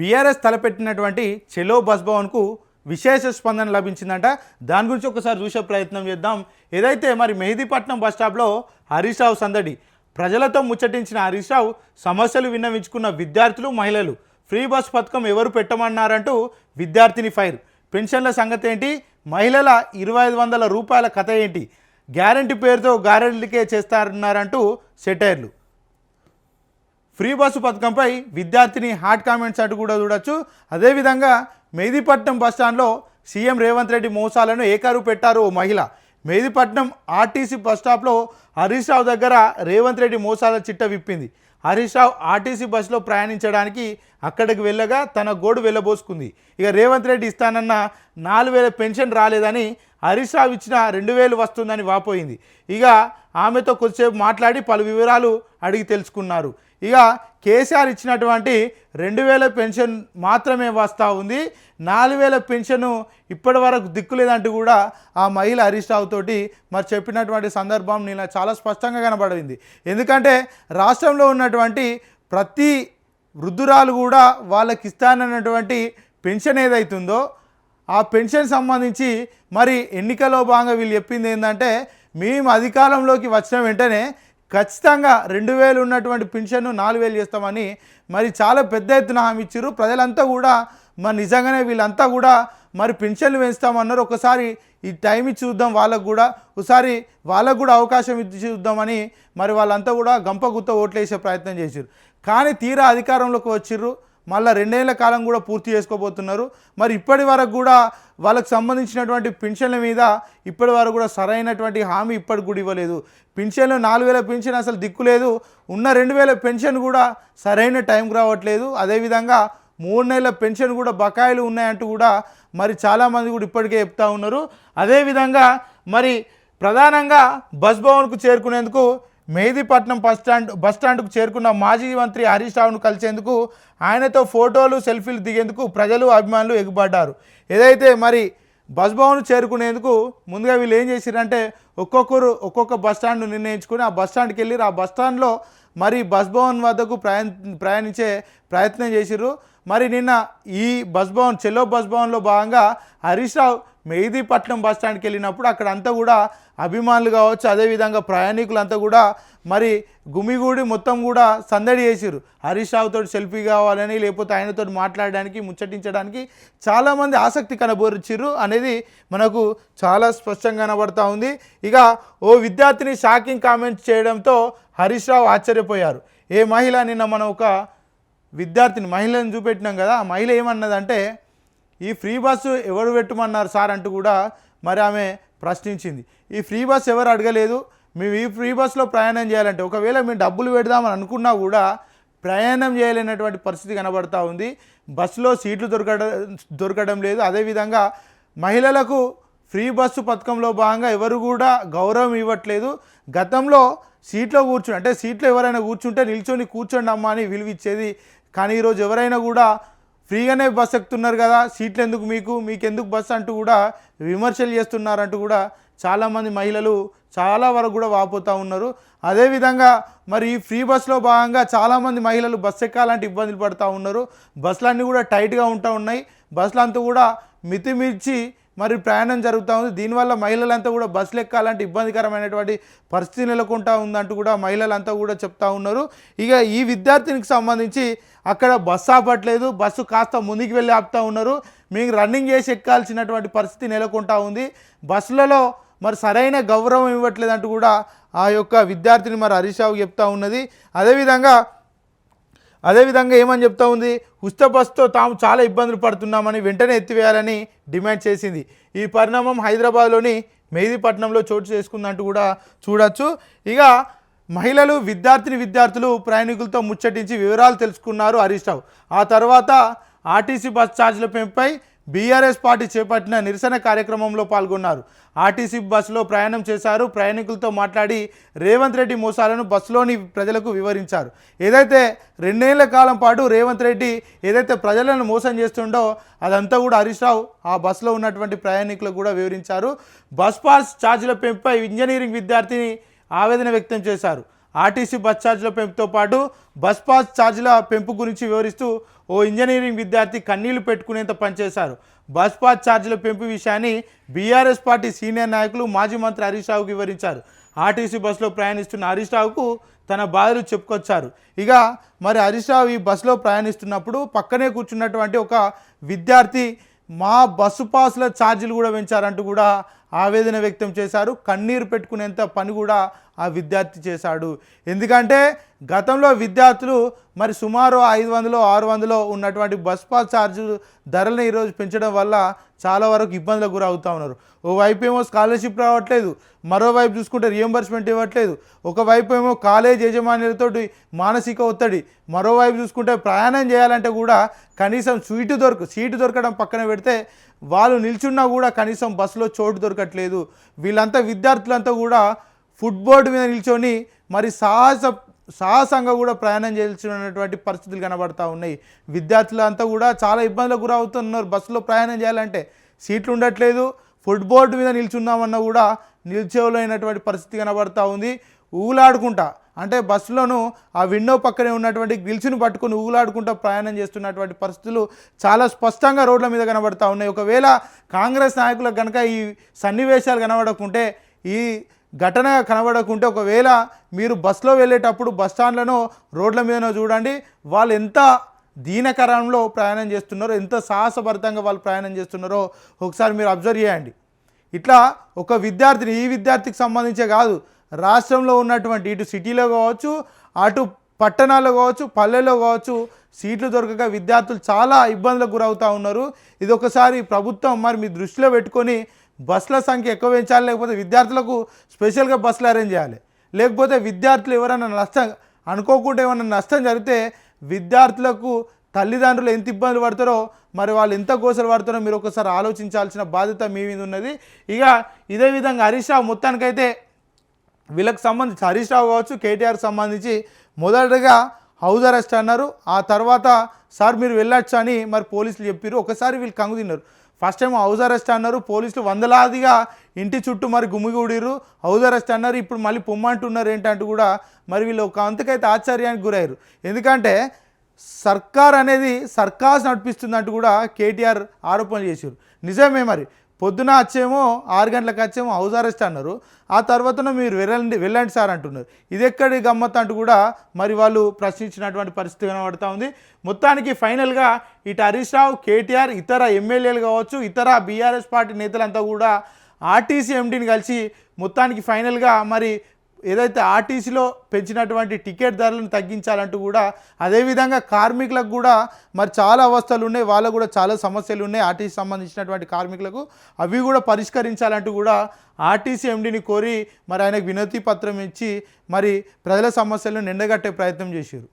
BRS తలపెట్టినటువంటి చెలో bus భవన్కు విశేష స్పందన లభించిందంట. దాని గురించి ఒకసారి చూసే ప్రయత్నం చేద్దాం. ఏదైతే మరి మెహదీపట్నం బస్ స్టాప్లో హరీష్ రావు సందడి ప్రజలతో ముచ్చటించిన హరీష్ రావు సమస్యలు విన్నవించుకున్న విద్యార్థులు మహిళలు ఫ్రీ బస్ పథకం ఎవరు పెట్టమన్నారంటూ విద్యార్థిని ఫైర్. పెన్షన్ల సంగతి ఏంటి మహిళల ఇరవై ఐదు వందల రూపాయల కథ ఏంటి? గ్యారంటీ పేరుతో గారెంటీకే చేస్తారన్నారంటూ సెటైర్లు. ఫ్రీ బస్సు పథకంపై విద్యార్థిని హాట్ కామెంట్స్ అటు కూడా చూడొచ్చు. అదేవిధంగా మెహదీపట్నం బస్టాండ్లో సీఎం రేవంత్ రెడ్డి మోసాలను ఏకారు పెట్టారు ఓ మహిళ. మెహదీపట్నం ఆర్టీసీ బస్ స్టాప్లో హరీష్ రావు దగ్గర రేవంత్ రెడ్డి మోసాల చిట్ట విప్పింది. హరీష్ రావు ఆర్టీసీ బస్సులో ప్రయాణించడానికి అక్కడికి వెళ్ళగా తన గోడు వెళ్ళబోసుకుంది. ఇక రేవంత్ రెడ్డి ఇస్తానన్న నాలుగు వేల పెన్షన్ రాలేదని హరీష్ రావు ఇచ్చిన రెండు వేలు వస్తుందని వాపోయింది. ఇక ఆమెతో కొద్దిసేపు మాట్లాడి పలు వివరాలు అడిగి తెలుసుకున్నారు. ఇక కేసీఆర్ ఇచ్చినటువంటి రెండు వేల పెన్షన్ మాత్రమే వస్తూ ఉంది. నాలుగు వేల పెన్షన్ ఇప్పటి వరకు దిక్కులేదంటూ కూడా ఆ మహిళ హరీష్ రావు తోటి మరి చెప్పినటువంటి సందర్భం నేను చాలా స్పష్టంగా కనబడింది. ఎందుకంటే రాష్ట్రంలో ఉన్నటువంటి ప్రతి వృద్ధురాలు కూడా వాళ్ళకి ఇస్తానన్నటువంటి పెన్షన్ ఏదైతుందో ఆ పెన్షన్ సంబంధించి మరి ఎన్నికలో భాగంగా వీళ్ళు చెప్పింది ఏంటంటే మేము అధికారంలోకి వచ్చిన వెంటనే ఖచ్చితంగా రెండు వేలు ఉన్నటువంటి పెన్షన్ను నాలుగు వేలు చేస్తామని మరి చాలా పెద్ద ఎత్తున హామీ ఇచ్చారు ప్రజలంతా కూడా మరి నిజంగానే వీళ్ళంతా కూడా మరి పెన్షన్లు పెంచుతామన్నారు ఒకసారి ఈ టైం ఇచ్చి చూద్దాం వాళ్ళకు కూడా. ఒకసారి వాళ్ళకు కూడా అవకాశం ఇచ్చి చూద్దామని మరి వాళ్ళంతా కూడా గంప గుత్త ఓట్లేసే ప్రయత్నం చేశారు కానీ తీరా అధికారంలోకి వచ్చిర్రు. మళ్ళీ రెండేళ్ళ కాలం కూడా పూర్తి చేసుకోబోతున్నారు. మరి ఇప్పటి వరకు కూడా వాళ్ళకు సంబంధించినటువంటి పెన్షన్ల మీద ఇప్పటి వరకు కూడా సరైనటువంటి హామీ ఇప్పటికి కూడా ఇవ్వలేదు. పెన్షన్లు నాలుగు వేల పెన్షన్ అసలు దిక్కులేదు ఉన్న రెండు వేల పెన్షన్ కూడా సరైన టైంకి రావట్లేదు. అదేవిధంగా మూడు నెలల పెన్షన్ కూడా బకాయిలు ఉన్నాయంటూ కూడా మరి చాలామంది కూడా ఇప్పటికే చెప్తా ఉన్నారు. అదేవిధంగా మరి ప్రధానంగా బస్ భవన్కు చేరుకునేందుకు మెహదీపట్నం బస్ స్టాండ్ బస్ స్టాండ్కు చేరుకున్న మాజీ మంత్రి హరీష్ రావును కలిసేందుకు ఆయనతో ఫోటోలు సెల్ఫీలు దిగేందుకు ప్రజలు అభిమానులు ఎగుపడ్డారు ఏదైతే మరి బస్ భవన్ చేరుకునేందుకు ముందుగా వీళ్ళు ఏం చేసిరంటే ఒక్కొక్కరు ఒక్కొక్క బస్ స్టాండ్ నిర్ణయించుకుని ఆ బస్ స్టాండ్కి వెళ్ళి ఆ బస్ స్టాండ్లో మరి బస్ భవన్ వద్దకు ప్రయాణ ప్రయాణించే ప్రయత్నం చేసిర్రు. మరి నిన్న ఈ బస్ భవన్ చెల్లో బస్ భవన్లో భాగంగా హరీష్ రావు మెహదీపట్నం బస్ స్టాండ్కి వెళ్ళినప్పుడు అక్కడ అంతా కూడా అభిమానులు కావచ్చు అదేవిధంగా ప్రయాణికులంతా కూడా మరి గుమిగూడి మొత్తం కూడా సందడి చేసిర్రు. హరీష్ రావుతో సెల్ఫీ కావాలని లేకపోతే ఆయనతో మాట్లాడడానికి ముచ్చటించడానికి చాలామంది ఆసక్తి కనబరిచిర్రు అనేది మనకు చాలా స్పష్టంగా కనబడతా ఉంది. ఇక ఓ విద్యార్థిని షాకింగ్ కామెంట్స్ చేయడంతో హరీష్ రావు ఆశ్చర్యపోయారు. ఏ మహిళ? నిన్న మనం ఒక విద్యార్థిని మహిళను చూపెట్టినాం కదా ఆ మహిళ ఏమన్నదంటే ఈ ఫ్రీ బస్సు ఎవరు పెట్టమన్నారు సార్? అంటూ కూడా మరి ఆమె ప్రశ్నించింది. ఈ ఫ్రీ బస్ ఎవరు అడగలేదు? మేము ఈ ఫ్రీ బస్సులో ప్రయాణం చేయాలంటే ఒకవేళ మేము డబ్బులు పెడదామని అనుకున్నా కూడా ప్రయాణం చేయలేనటువంటి పరిస్థితి కనబడతా ఉంది. బస్సులో సీట్లు దొరకడం దొరకడం లేదు. అదేవిధంగా మహిళలకు ఫ్రీ బస్సు పథకంలో భాగంగా ఎవరు కూడా గౌరవం ఇవ్వట్లేదు. గతంలో సీట్లో కూర్చుని అంటే సీట్లో ఎవరైనా కూర్చుంటే నిల్చొని కూర్చోండి అమ్మా అని విలువిచ్చేది కానీ ఈరోజు ఎవరైనా కూడా ఫ్రీగానే బస్ ఎక్కుతున్నారు కదా సీట్లు ఎందుకు మీకు? మీకు ఎందుకు బస్ అంటూ కూడా విమర్శలు చేస్తున్నారంటూ కూడా చాలామంది మహిళలు చాలా వరకు కూడా వాపోతూ ఉన్నారు. అదేవిధంగా మరి ఈ ఫ్రీ బస్లో భాగంగా చాలామంది మహిళలు బస్సు ఎక్కాలంటే ఇబ్బందులు పడుతూ ఉన్నారు. బస్సులన్నీ కూడా టైట్గా ఉంటూ ఉన్నాయి. బస్సులంతా కూడా మితిమిర్చి మరి ప్రయాణం జరుగుతూ ఉంది. దీనివల్ల మహిళలంతా కూడా బస్సులు ఎక్కాలంటే ఇబ్బందికరమైనటువంటి పరిస్థితి నెలకొంటా ఉందంటూ కూడా మహిళలంతా కూడా చెప్తా ఉన్నారు. ఇక ఈ విద్యార్థినికి సంబంధించి అక్కడ బస్సు ఆపట్లేదు. బస్సు కాస్త ముందుకు వెళ్ళి ఆపుతూ ఉన్నారు. మీకు రన్నింగ్ చేసి ఎక్కాల్సినటువంటి పరిస్థితి నెలకొంటా ఉంది. బస్సులలో మరి సరైన గౌరవం ఇవ్వట్లేదంటూ కూడా ఆ యొక్క విద్యార్థిని మరి హరీష్ రావు చెప్తా ఉన్నది. అదేవిధంగా అదేవిధంగా ఏమని చెప్తా ఉంది? ఉచిత తాము చాలా ఇబ్బందులు పడుతున్నామని వెంటనే ఎత్తివేయాలని డిమాండ్ చేసింది. ఈ పరిణామం హైదరాబాద్లోని మెహదీపట్నంలో చోటు చేసుకుందంటూ కూడా చూడొచ్చు. ఇక మహిళలు విద్యార్థిని విద్యార్థులు ప్రయాణికులతో ముచ్చటించి వివరాలు తెలుసుకున్నారు హరీష్ రావు. ఆ తర్వాత ఆర్టీసీ బస్ ఛార్జీల పెంపుపై బీఆర్ఎస్ పార్టీ చేపట్టిన నిరసన కార్యక్రమంలో పాల్గొన్నారు. ఆర్టీసీ బస్సులో ప్రయాణం చేశారు. ప్రయాణికులతో మాట్లాడి రేవంత్ రెడ్డి మోసాలను బస్సులోని ప్రజలకు వివరించారు. ఏదైతే రెండేళ్ళ కాలం పాటు రేవంత్ రెడ్డి ఏదైతే ప్రజలను మోసం చేస్తుండో అదంతా కూడా హరీష్ రావు ఆ బస్సులో ఉన్నటువంటి ప్రయాణికులకు కూడా వివరించారు. బస్ పాస్ ఛార్జీల పెంపై ఇంజనీరింగ్ విద్యార్థిని ఆవేదన వ్యక్తం చేశారు. ఆర్టీసీ బస్ ఛార్జీల పెంపుతో పాటు బస్ పాస్ ఛార్జీల పెంపు గురించి వివరిస్తూ ఓ ఇంజనీరింగ్ విద్యార్థి కన్నీళ్ళు పెట్టుకునేంత పనిచేశారు. బస్ పాస్ ఛార్జీల పెంపు విషయాన్ని బీఆర్ఎస్ పార్టీ సీనియర్ నాయకులు మాజీ మంత్రి హరీష్ రావుకు వివరించారు. ఆర్టీసీ బస్సులో ప్రయాణిస్తున్న హరీష్ రావుకు తన బాధలు చెప్పుకొచ్చారు. ఇక మరి హరీష్ రావు ఈ బస్సులో ప్రయాణిస్తున్నప్పుడు పక్కనే కూర్చున్నటువంటి ఒక విద్యార్థి మా బస్సు పాసుల ఛార్జీలు కూడా పెంచారంటూ కూడా ఆవేదన వ్యక్తం చేశారు. కన్నీరు పెట్టుకునేంత పని కూడా ఆ విద్యార్థి చేశాడు. ఎందుకంటే గతంలో విద్యార్థులు మరి సుమారు ఐదు వందలు ఆరు వందలో ఉన్నటువంటి బస్ పాస్ ఛార్జీలు ధరలను ఈరోజు పెంచడం వల్ల చాలా వరకు ఇబ్బందులకు గురవుతూ ఉన్నారు. ఓవైపు ఏమో స్కాలర్షిప్ రావట్లేదు. మరోవైపు చూసుకుంటే రియంబర్స్మెంట్ ఇవ్వట్లేదు. ఒకవైపు ఏమో కాలేజ్ యజమానులతో మానసిక ఒత్తిడి. మరోవైపు చూసుకుంటే ప్రయాణం చేయాలంటే కూడా కనీసం సీటు దొరక సీటు దొరకడం పక్కన పెడితే వాళ్ళు నిల్చున్నా కూడా కనీసం బస్సులో చోటు దొరకట్లేదు. వీళ్ళంతా విద్యార్థులంతా కూడా ఫుట్బోర్డు మీద నిల్చొని మరి సాహస సాహసంగా కూడా ప్రయాణం చేయాల్సినటువంటి పరిస్థితులు కనబడతా ఉన్నాయి. విద్యార్థులంతా కూడా చాలా ఇబ్బందులకు గురవుతున్నారు బస్సులో ప్రయాణం చేయాలంటే. సీట్లు ఉండట్లేదు. ఫుట్బోర్డు మీద నిల్చున్నామన్నా కూడా నిల్చోలేనటువంటి పరిస్థితి కనబడతా ఉంది. ఊలాడుకుంటా. అంటే బస్సులోను ఆ విండో పక్కనే ఉన్నటువంటి గ్రిల్స్ని పట్టుకొని ఊగులాడుకుంటూ ప్రయాణం చేస్తున్నటువంటి పరిస్థితులు చాలా స్పష్టంగా రోడ్ల మీద కనబడతా ఉన్నాయి. ఒకవేళ కాంగ్రెస్ నాయకులకు కనుక ఈ సన్నివేశాలు కనబడకుంటే ఈ ఘటన కనబడకుంటే ఒకవేళ మీరు బస్సులో వెళ్ళేటప్పుడు బస్ స్టాండ్లను రోడ్ల మీదనో చూడండి వాళ్ళు ఎంత దీనకరంలో ప్రయాణం చేస్తున్నారో ఎంత సాహసభరితంగా వాళ్ళు ప్రయాణం చేస్తున్నారో ఒకసారి మీరు అబ్జర్వ్ చేయండి. ఇట్లా ఒక విద్యార్థిని ఈ విద్యార్థికి సంబంధించే కాదు రాష్ట్రంలో ఉన్నటువంటి ఇటు సిటీలో కావచ్చు అటు పట్టణాల్లో కావచ్చు పల్లెల్లో కావచ్చు సీట్లు దొరకక విద్యార్థులు చాలా ఇబ్బందులకు గురవుతూ ఉన్నారు. ఇది ఒకసారి ప్రభుత్వం మరి మీ దృష్టిలో పెట్టుకొని బస్సుల సంఖ్య ఎక్కువ పెంచాలి లేకపోతే విద్యార్థులకు స్పెషల్గా బస్సులు అరేంజ్ చేయాలి. లేకపోతే విద్యార్థులు ఎవరైనా నష్టం అనుకోకుండా ఏమైనా నష్టం జరిగితే విద్యార్థులకు తల్లిదండ్రులు ఎంత ఇబ్బందులు పడతారో మరి వాళ్ళు ఎంత కోసలు పడతారో మీరు ఒకసారి ఆలోచించాల్సిన బాధ్యత మీ మీద ఉన్నది. ఇక ఇదే విధంగా హరీష్ రావు మొత్తానికైతే వీళ్ళకి సంబంధించి హరీష్ రావు కావచ్చు కేటీఆర్ సంబంధించి మొదటగా హౌస్ అరెస్ట్ అన్నారు. ఆ తర్వాత సార్ మీరు వెళ్ళొచ్చు అని మరి పోలీసులు చెప్పారు ఒకసారి వీళ్ళు కంగు తిన్నారు. ఫస్ట్ టైం హౌస్ అరెస్ట్ అన్నారు. పోలీసులు వందలాదిగా ఇంటి చుట్టూ మరి గుమ్మిగూడిరు హౌస్ అరెస్ట్ అన్నారు. ఇప్పుడు మళ్ళీ పొమ్మంటున్నారు ఏంటంటూ కూడా మరి వీళ్ళు ఒక అంతకైతే ఆశ్చర్యానికి గురయ్యారు. ఎందుకంటే సర్కార్ అనేది సర్కాస్ నడిపిస్తుందంటూ కూడా కేటీఆర్ ఆరోపణలు చేశారు నిజమే మరి. పొద్దున వచ్చేమో ఆరు గంటలకు వచ్చేమో హౌస్ అరెస్ట్ అన్నారు. ఆ తర్వాతన మీరు వెళ్ళండి వెళ్ళండి సార్ అంటున్నారు. ఇది ఎక్కడి గమ్మత్ అంటూ కూడా మరి వాళ్ళు ప్రశ్నించినటువంటి పరిస్థితి కనబడుతూ ఉంది. మొత్తానికి ఫైనల్గా ఇటు హరీష్ రావు కేటీఆర్ ఇతర ఎమ్మెల్యేలు కావచ్చు ఇతర బీఆర్ఎస్ పార్టీ నేతలంతా కూడా ఆర్టీసీ ఎండీని కలిసి మొత్తానికి ఫైనల్గా మరి ఏదైతే ఆర్టీసీలో పెంచినటువంటి టికెట్ ధరలను తగ్గించాలంటూ కూడా అదేవిధంగా కార్మికులకు కూడా మరి చాలా అవస్థలు ఉన్నాయి. వాళ్ళకు కూడా చాలా సమస్యలు ఉన్నాయి. ఆర్టీసీ సంబంధించినటువంటి కార్మికులకు అవి కూడా పరిష్కరించాలంటూ కూడా ఆర్టీసీ ఎండీని కోరి మరి ఆయనకు వినతి పత్రం ఇచ్చి మరి ప్రజల సమస్యలను నిండగట్టే ప్రయత్నం చేశారు.